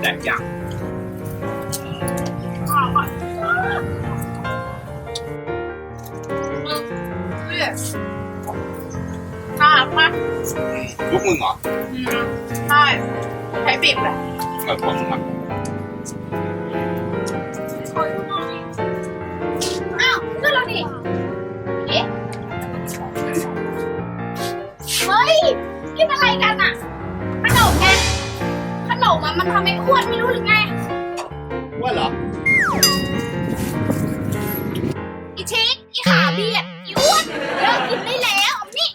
แตกอย่างน่ารักมากลูกมึงเหรออืมใช่ใช้บีบแหละเกิดผมอะอ้าวเพื่อนเราดิเอ๊ะเฮ้ยกินอะไรกันอะขนมไงขน มอะมันทำให้อ้วนไม่รู้หรือไงว่าเหรอ อีชิคอีขาเบียดอีอ้วนเลิกกินได้แล้วนี่